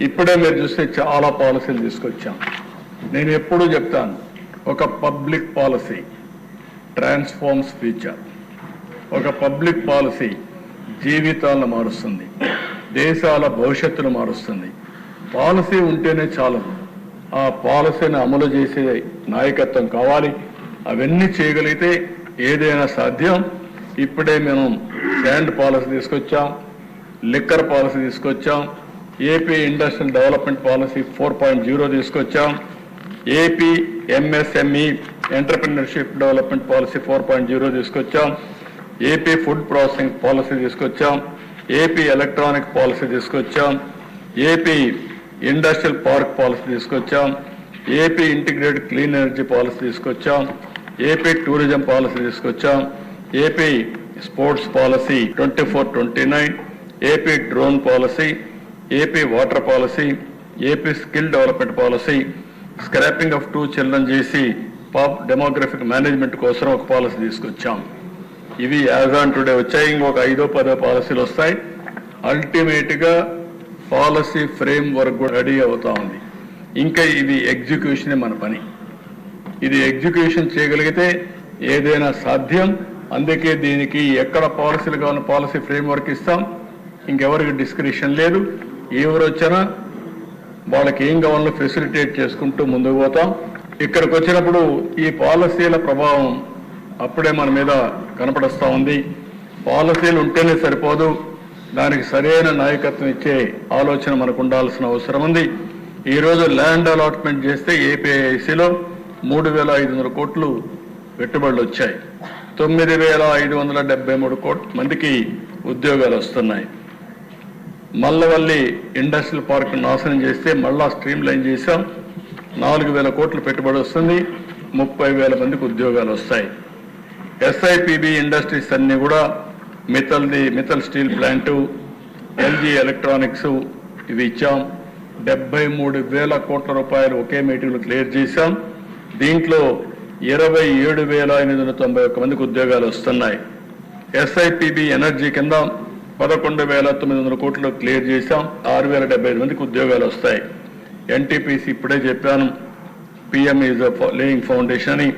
ఇప్పుడే మీరు చూస్తే చాలా పాలసీలు తీసుకొచ్చాం. నేను ఎప్పుడూ చెప్తాను ఒక పబ్లిక్ పాలసీ ట్రాన్స్ఫార్మ్స్ ఫ్యూచర్. ఒక పబ్లిక్ పాలసీ జీవితాలను మారుస్తుంది దేశాల భవిష్యత్తును మారుస్తుంది. పాలసీ ఉంటేనే చాలదు ఆ పాలసీని అమలు చేసే నాయకత్వం కావాలి. అవన్నీ చేయగలిగితే ఏదైనా సాధ్యం. ఇప్పుడే మేము శాండ్ పాలసీ తీసుకొచ్చాం లిక్కర్ పాలసీ తీసుకొచ్చాం AP industrial development policy four point zero తీసుకొచ్చాం. AP MSME entrepreneurship development policy four point zero తీసుకొచ్చాం. ఏపీ ఫుడ్ ప్రాసెసింగ్ పాలసీ తీసుకొచ్చాం. ఏపీ ఎలక్ట్రానిక్ పాలసీ తీసుకొచ్చాం. ఏపీ ఇండస్ట్రియల్ పార్క్ పాలసీ తీసుకొచ్చాం. AP integrated clean energy policy తీసుకొచ్చాం. AP tourism policy తీసుకొచ్చాం. AP sports policy twenty four twenty nine AP drone policy AP water policy AP skill development policy scrapping of two children చేసి pop demographic management కోసం ఒక policy తీసుకొచ్చాం. ఇవి as on today వచ్చాయి. ఇంకొక ఐదో పదో పాలసీలు వస్తాయి. అల్టిమేట్గా పాలసీ ఫ్రేమ్ వర్క్ కూడా రెడీ అవుతా ఉంది. ఇంకా ఇది ఎగ్జిక్యూషనే మన పని. ఇది ఎగ్జిక్యూషన్ చేయగలిగితే ఏదైనా సాధ్యం. అందుకే దీనికి ఎక్కడ పాలసీలు కావాలో పాలసీ ఫ్రేమ్ వర్క్ ఇస్తాం. ఇంకెవరికి డిస్క్రిప్షన్ లేదు. ఎవరు వచ్చినా వాళ్ళకి ఏం కావాలో ఫెసిలిటేట్ చేసుకుంటూ ముందుకు పోతాం. ఇక్కడికి వచ్చినప్పుడు ఈ పాలసీల ప్రభావం అప్పుడే మన మీద కనపడస్తూ ఉంది. పాలసీలు ఉంటేనే సరిపోదు. దానికి సరైన నాయకత్వం ఇచ్చే ఆలోచన మనకు ఉండాల్సిన అవసరం ఉంది. ఈరోజు ల్యాండ్ అలాట్మెంట్ చేస్తే ఏపీఐసిలో మూడు వేల ఐదు వందల కోట్లు పెట్టుబడులు వచ్చాయి. తొమ్మిది వేల ఐదు వందల డెబ్బై మూడు కోట్ల మందికి ఉద్యోగాలు వస్తున్నాయి. మల్లవల్లి ఇండస్ట్రియల్ పార్క్ నాశనం చేస్తే మళ్ళా స్ట్రీమ్ లైన్ చేశాం. నాలుగు వేల కోట్లు పెట్టుబడి వస్తుంది. ముప్పై వేల మందికి ఉద్యోగాలు వస్తాయి. ఎస్ఐపిబి ఇండస్ట్రీస్ అన్ని కూడా మితల్ది Mittal steel plant LG electronics ఇవి ఇచ్చాం. డెబ్బై మూడు వేల కోట్ల రూపాయలు ఒకే మీటింగ్లో క్లియర్ చేశాం. దీంట్లో ఇరవై ఏడు వేల ఎనిమిది వందల తొంభై ఒక్క మందికి ఉద్యోగాలు వస్తున్నాయి. ఎస్ఐపిబి ఎనర్జీ కింద పదకొండు వేల తొమ్మిది వందల కోట్లు క్లియర్ చేశాం. ఆరు వేల డెబ్బై ఐదు మందికి ఉద్యోగాలు వస్తాయి. ఎన్టీపీసీ ఇప్పుడే చెప్పాను. పిఎం ఈజ్ లేయింగ్ ఫౌండేషన్ అని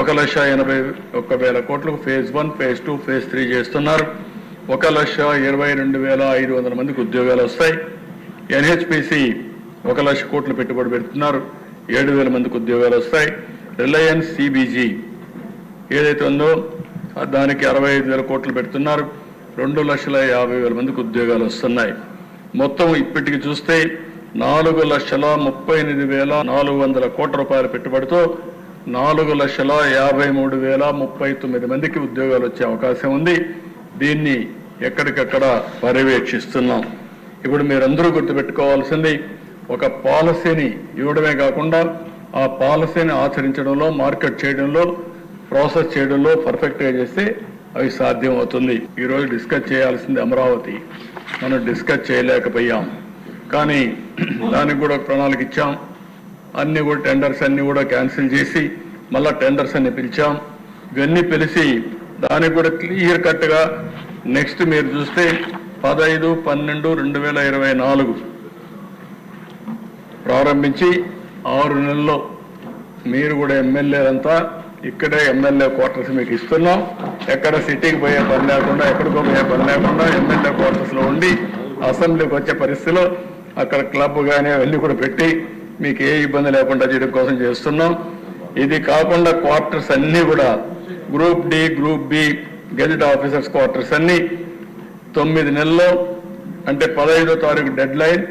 ఒక లక్ష ఎనభై ఒక్క వేల కోట్లకు phase one phase two phase three చేస్తున్నారు. ఒక లక్ష ఇరవై రెండు వేల ఐదు వందల మందికి ఉద్యోగాలు వస్తాయి. ఎన్హెచ్పిసి ఒక లక్ష కోట్లు పెట్టుబడి పెడుతున్నారు. ఏడు వేల మందికి ఉద్యోగాలు వస్తాయి. రిలయన్స్ సిబిజీ ఏదైతే ఉందో దానికి అరవై ఐదు వేల కోట్లు పెడుతున్నారు. రెండు లక్షల యాభై వేల మందికి ఉద్యోగాలు వస్తున్నాయి. మొత్తం ఇప్పటికి చూస్తే నాలుగు లక్షల ముప్పై ఎనిమిది వేల నాలుగు వందల కోట్ల రూపాయల పెట్టుబడితో నాలుగు లక్షల యాభై మూడు వేల ముప్పై తొమ్మిది మందికి ఉద్యోగాలు వచ్చే అవకాశం ఉంది. దీన్ని ఎక్కడికక్కడ పర్యవేక్షిస్తున్నాం. ఇప్పుడు మీరందరూ గుర్తుపెట్టుకోవాల్సింది ఒక పాలసీని ఇవ్వడమే కాకుండా ఆ పాలసీని ఆచరించడంలో మార్కెట్ చేయడంలో ప్రాసెస్ చేయడంలో పర్ఫెక్ట్గా చేస్తే అవి సాధ్యం అవుతుంది ఈరోజు డిస్కస్ చేయాల్సింది అమరావతి. మనం డిస్కస్ చేయలేకపోయాం. కానీ దానికి కూడా ప్రణాళిక ఇచ్చాం. అన్ని కూడా టెండర్స్ అన్ని కూడా క్యాన్సిల్ చేసి మళ్ళా టెండర్స్ అన్ని పిలిచాం. ఇవన్నీ పిలిచి దానికి కూడా క్లియర్ కట్గా నెక్స్ట్ మీరు చూస్తే పదహైదు పన్నెండు రెండు వేల ఇరవై నాలుగు ప్రారంభించి ఆరు నెలల్లో మీరు కూడా ఎమ్మెల్యేలంతా ఇక్కడే ఎమ్మెల్యే క్వార్టర్స్ మీకు ఇస్తున్నాం. ఎక్కడ సిటీకి పోయే పని లేకుండా ఎక్కడికో పోయే పని లేకుండా ఎమ్మెల్యే క్వార్టర్స్లో ఉండి అసెంబ్లీకి వచ్చే పరిస్థితిలో అక్కడ క్లబ్ కానీ వెళ్ళి కూడా పెట్టి మీకు ఏ ఇబ్బంది లేకుండా చేయడం కోసం చేస్తున్నాం. ఇది కాకుండా క్వార్టర్స్ అన్నీ కూడా group D group B gazette officers quarters అన్నీ తొమ్మిది నెలల్లో అంటే పదహైదో తారీఖు డెడ్ లైన్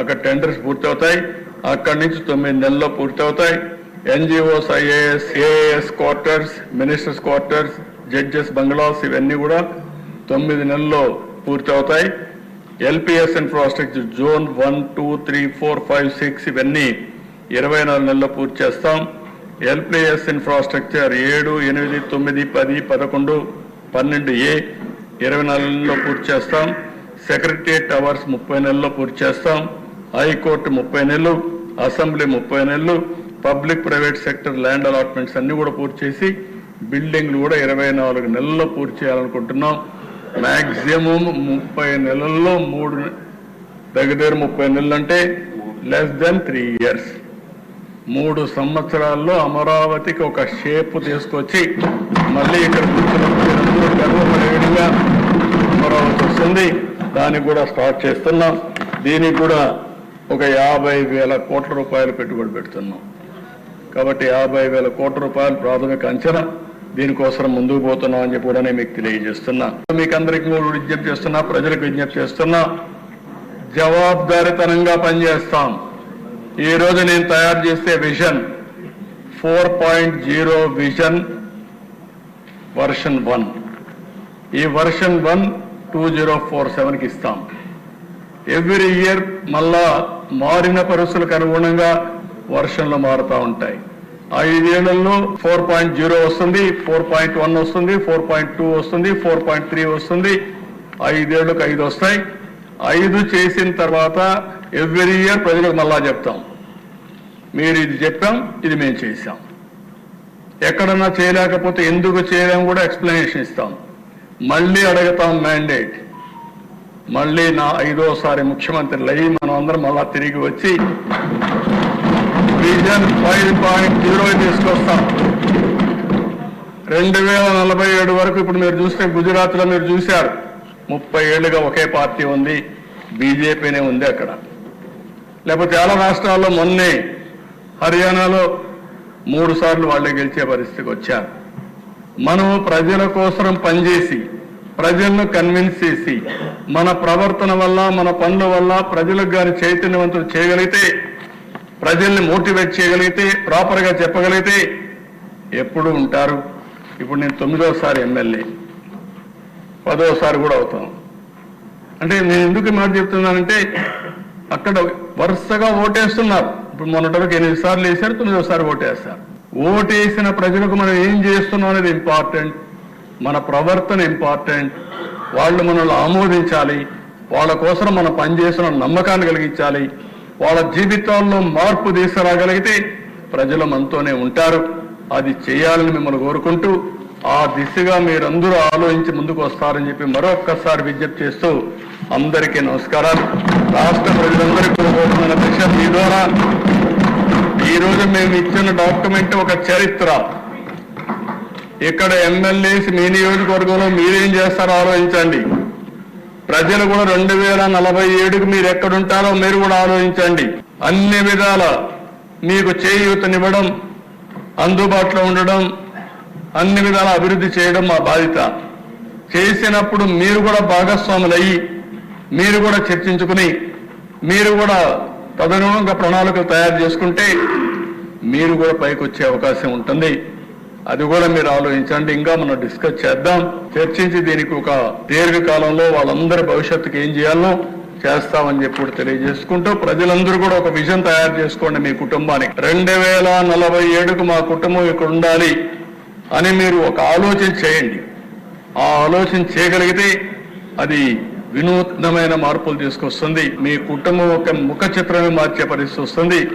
అక్కడ టెండర్స్ పూర్తవుతాయి. అక్కడి నుంచి తొమ్మిది నెలల్లో పూర్తవుతాయి. NGOs IAS AAS quarters ministers quarters judges bungalows ఇవన్నీ కూడా తొమ్మిది నెలల్లో పూర్తి అవుతాయి LPS infrastructure zone one two three four five six ఇవన్నీ ఇరవై నాలుగు నెలల్లో పూర్తి చేస్తాం. ఎల్పిఎస్ ఇన్ఫ్రాస్ట్రక్చర్ ఏడు ఎనిమిది తొమ్మిది పది పదకొండు పన్నెండు ఏ ఇరవై నాలుగు నెలల్లో పూర్తి చేస్తాం. సెక్రటరియట్ టవర్స్ ముప్పై నెలల్లో పూర్తి చేస్తాం. హైకోర్టు ముప్పై నెలలు అసెంబ్లీ ముప్పై నెలలు public private sector land allotments అన్ని కూడా పూర్తి చేసి బిల్డింగ్లు కూడా ఇరవై నాలుగు నెలల్లో పూర్తి చేయాలనుకుంటున్నాం. మ్యాక్సిమం ముప్పై నెలల్లో మూడు దగ్గర దగ్గర ముప్పై నెలలు అంటే లెస్ దెన్ త్రీ ఇయర్స్ మూడు సంవత్సరాల్లో అమరావతికి ఒక షేప్ తీసుకొచ్చి మళ్ళీ ఇక్కడ కూర్చున్నప్పుడు మీరందరూ అమరావతి వస్తుంది. దానికి కూడా స్టార్ట్ చేస్తున్నాం. దీనికి కూడా ఒక యాభై వేల కోట్ల రూపాయలు పెట్టుబడి పెడుతున్నాం. కాబట్టి యాభై వేల కోట్ల రూపాయలు ప్రాథమిక అంచనా. దీనికోసం ముందుకు పోతున్నాం అని చెప్పి కూడా నేను మీకు తెలియజేస్తున్నా. మీకు అందరికీ కూడా విజ్ఞప్తి చేస్తున్నా ప్రజలకు విజ్ఞప్తి చేస్తున్నా జవాబుదారితనంగా పనిచేస్తాం. ఈ రోజు నేను తయారు చేసే vision four point zero vision version one. ఈ version one two zero four సెవెన్కి ఇస్తాం. ఎవ్రీ ఇయర్ మళ్ళా మారిన పరిస్థితులకు అనుగుణంగా వర్షన్లు మారుతూ ఉంటాయి. ఐదేళ్ళలో ఫోర్ పాయింట్ జీరో వస్తుంది ఫోర్ పాయింట్ వన్ వస్తుంది ఫోర్ పాయింట్ టూ వస్తుంది ఫోర్ పాయింట్ త్రీ వస్తుంది. ఐదేళ్ళకు ఐదు వస్తాయి. ఐదు చేసిన తర్వాత ఎవ్రీ ఇయర్ ప్రజలకు మళ్ళా చెప్తాం. మీరు ఇది చెప్పాం ఇది మేము చేశాం. ఎక్కడన్నా చేయలేకపోతే ఎందుకు చేయలేము కూడా ఎక్స్ప్లెనేషన్ ఇస్తాం. మళ్ళీ అడుగుతాం మ్యాండేట్. మళ్ళీ నా ఐదోసారి ముఖ్యమంత్రి అయ్యి మనం అందరం మళ్ళా తిరిగి వచ్చి విజన్ ఫైవ్ పాయింట్ జీరో తీసుకొస్తాం. రెండు వేల నలభై ఏడు వరకు ఇప్పుడు మీరు చూస్తే గుజరాత్లో మీరు చూశారు. ముప్పై ఏళ్ళుగా ఒకే పార్టీ ఉంది బీజేపీనే ఉంది అక్కడ. లేకపోతే చాలా రాష్ట్రాల్లో మొన్నే హర్యానాలో మూడు సార్లు వాళ్ళే గెలిచే పరిస్థితికి వచ్చారు. మనం ప్రజల కోసం పనిచేసి ప్రజలను కన్విన్స్ చేసి మన ప్రవర్తన వల్ల మన పనుల వల్ల ప్రజలకు గాని చైతన్యవంతులు చేయగలిగితే ప్రజల్ని మోటివేట్ చేయగలిగితే ప్రాపర్గా చెప్పగలిగితే ఎప్పుడు ఉంటారు? ఇప్పుడు నేను తొమ్మిదోసారి ఎమ్మెల్యే. పదోసారి కూడా అవుతాం. అంటే నేను ఎందుకు మాట చెప్తున్నానంటే అక్కడ వరుసగా ఓటేస్తున్నారు. ఇప్పుడు మొన్నటి వరకు ఎనిమిది సార్లు వేశారు తొమ్మిదోసారి ఓటేస్తారు. ఓటేసిన ప్రజలకు మనం ఏం చేస్తున్నాం అనేది ఇంపార్టెంట్ మన ప్రవర్తన ఇంపార్టెంట్ వాళ్ళు మనల్ని ఆమోదించాలి. వాళ్ళ కోసం మనం పనిచేస్తున్న నమ్మకాన్ని కలిగించాలి. వాళ్ళ జీవితాల్లో మార్పు తీసుకురాగలిగితే ప్రజలు మనతోనే ఉంటారు. అది చేయాలని మిమ్మల్ని కోరుకుంటూ ఆ దిశగా మీరందరూ ఆలోచించి ముందుకు వస్తారని చెప్పి మరొక్కసారి విజ్ఞప్తి చేస్తూ అందరికీ నమస్కారాలు. రాష్ట్ర ప్రజలందరికీ కోరుతున్న దిశ మీ ద్వారా. ఈరోజు మేము ఇచ్చిన డాక్యుమెంట్ ఒక చరిత్ర. ఇక్కడ ఎమ్మెల్యేస్ మీ నియోజకవర్గంలో మీరేం చేస్తారో ఆలోచించండి. ప్రజలు కూడా రెండు వేల నలభై ఏడుకు మీరు ఎక్కడుంటారో మీరు కూడా ఆలోచించండి. అన్ని విధాల మీకు చేయూతనివ్వడం అందుబాటులో ఉండడం అన్ని విధాల అభివృద్ధి చేయడం మా బాధ్యత. చేసినప్పుడు మీరు కూడా భాగస్వాములు అయ్యి మీరు కూడా చర్చించుకుని మీరు కూడా తదనుగుణంగా ప్రణాళికలు తయారు చేసుకుంటే మీరు కూడా పైకి వచ్చే అవకాశం ఉంటుంది. అది కూడా మీరు ఆలోచించండి. ఇంకా మనం డిస్కస్ చేద్దాం. చర్చించి దీనికి ఒక దీర్ఘకాలంలో వాళ్ళందరి భవిష్యత్తుకి ఏం చేయాలో చేస్తామని చెప్పి కూడా తెలియజేసుకుంటూ ప్రజలందరూ కూడా ఒక విజన్ తయారు చేసుకోండి మీ కుటుంబానికి. రెండు వేల నలభై ఏడుకు మా కుటుంబం ఇక్కడ ఉండాలి అని మీరు ఒక ఆలోచన చేయండి. ఆ ఆలోచన చేయగలిగితే అది వినూత్నమైన మార్పులు తీసుకొస్తుంది. మీ కుటుంబం యొక్క ముఖ చిత్రమే మార్చే పరిస్థితి వస్తుంది.